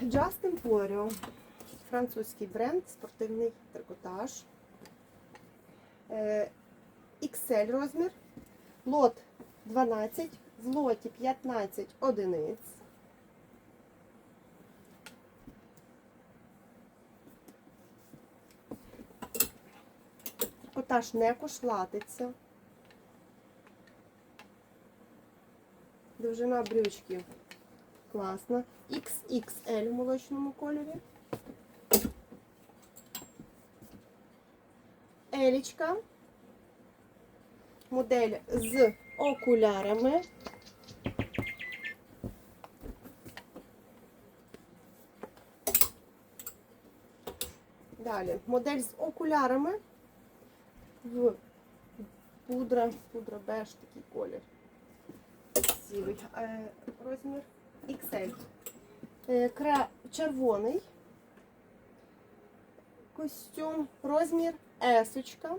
Just Emporio. Французький бренд, спортивний трикотаж. Е, XL розмір. Лот 12, в лоті 15 одиниць. Трикотаж не кошлатиться. Довжина брючків класна. XXL в молочному кольорі. Елічка. Модель з окулярами. Далі. Модель з окулярами в пудра, пудра беж такий колір. Красивий. Е, Розмір XL. Е, Кра... Червоний. Костюм. Розмір есочка.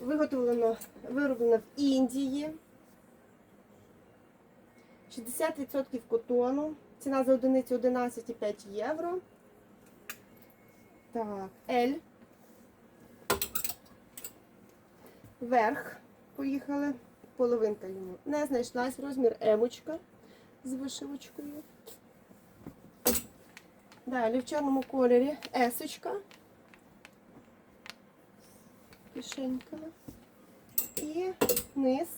Виготовлено, вироблено в Індії. 60% котону. Ціна за одиницю 11,5 євро. Так, L. Верх. Поїхали. Половинка йому не знайшлась. Розмір емочка з вишивочкою. Далі в чорному кольорі есочка. Кишенька. І низ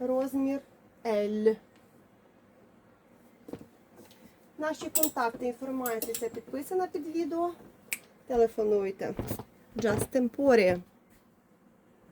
розмір L. Наші контакти, інформація підписана під відео. Телефонуйте. Just Emporia.